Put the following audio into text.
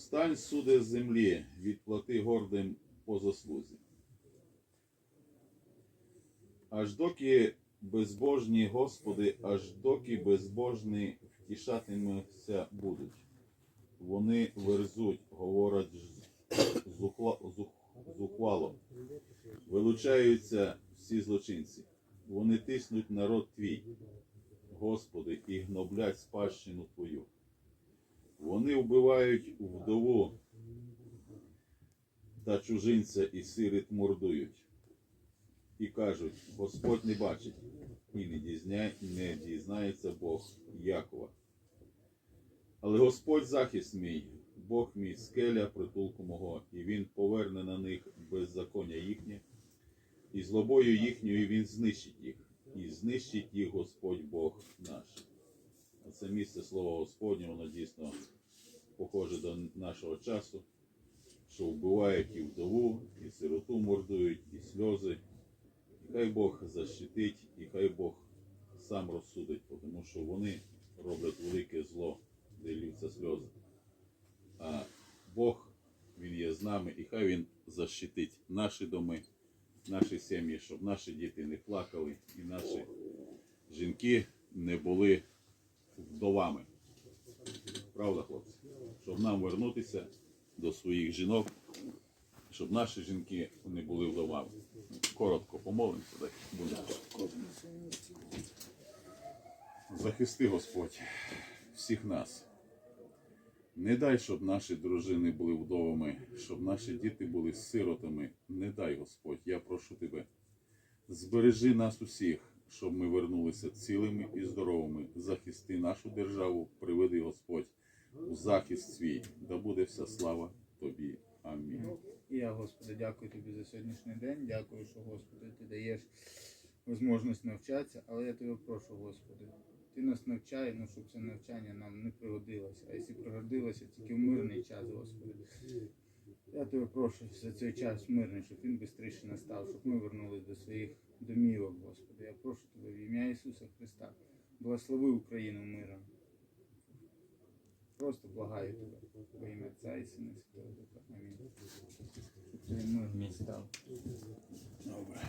Встань, суди з землі, відплати гордим по заслузі. Аж доки безбожні Господи, аж доки безбожні втішатимуться будуть. Вони верзуть, говорять зухвало. Вилучаються всі злочинці. Вони тиснуть народ твій, Господи, і гноблять спадщину Твою. Вони вбивають вдову та чужинця і сиріт мордують. І кажуть, Господь не бачить, і не, дізня... не дізнається Бог Якова. Але Господь захист мій, Бог мій скеля притулку мого, і Він поверне на них беззаконня їхнє, і злобою їхньою Він знищить їх, і знищить їх Господь Бог наш. Це місце слова Господнє, воно дійсно похоже до нашого часу, що вбивають і вдову, і сироту мордують, і сльози. І хай Бог защитить, і хай Бог сам розсудить, тому що вони роблять велике зло, де ллються сльози. А Бог, Він є з нами, і хай Він защитить наші доми, наші сім'ї, щоб наші діти не плакали, і наші жінки не були вдовами. Правда, хлопці? Щоб нам вернутися до своїх жінок, щоб наші жінки не були вдовами. Коротко помолимося, так буде. Захисти Господь всіх нас. Не дай, щоб наші дружини були вдовами, щоб наші діти були сиротами. Не дай, Господь, я прошу тебе. Збережи нас усіх, щоб ми вернулися цілими і здоровими. Захисти нашу державу, приведи Господь у захист свій. Да буде вся слава тобі. Амінь. І я, Господи, дякую тобі за сьогоднішній день. Дякую, що, Господи, ти даєш можливість навчатися, але я тебе прошу, Господи, ти нас навчай, ну щоб це навчання нам не пригодилося. А якщо пригодилося, тільки в мирний час, Господи. Я тебе прошу за цей час мирний, щоб він швидше настав, щоб ми вернулись до своїх домівок, Господи. Я прошу тебе в ім'я Ісуса Христа. Благослови Україну миром. Просто благаю тебе во ім'я Отця і Сина Святого Духа. Амінь. Щоб цей мир мій став. Добре.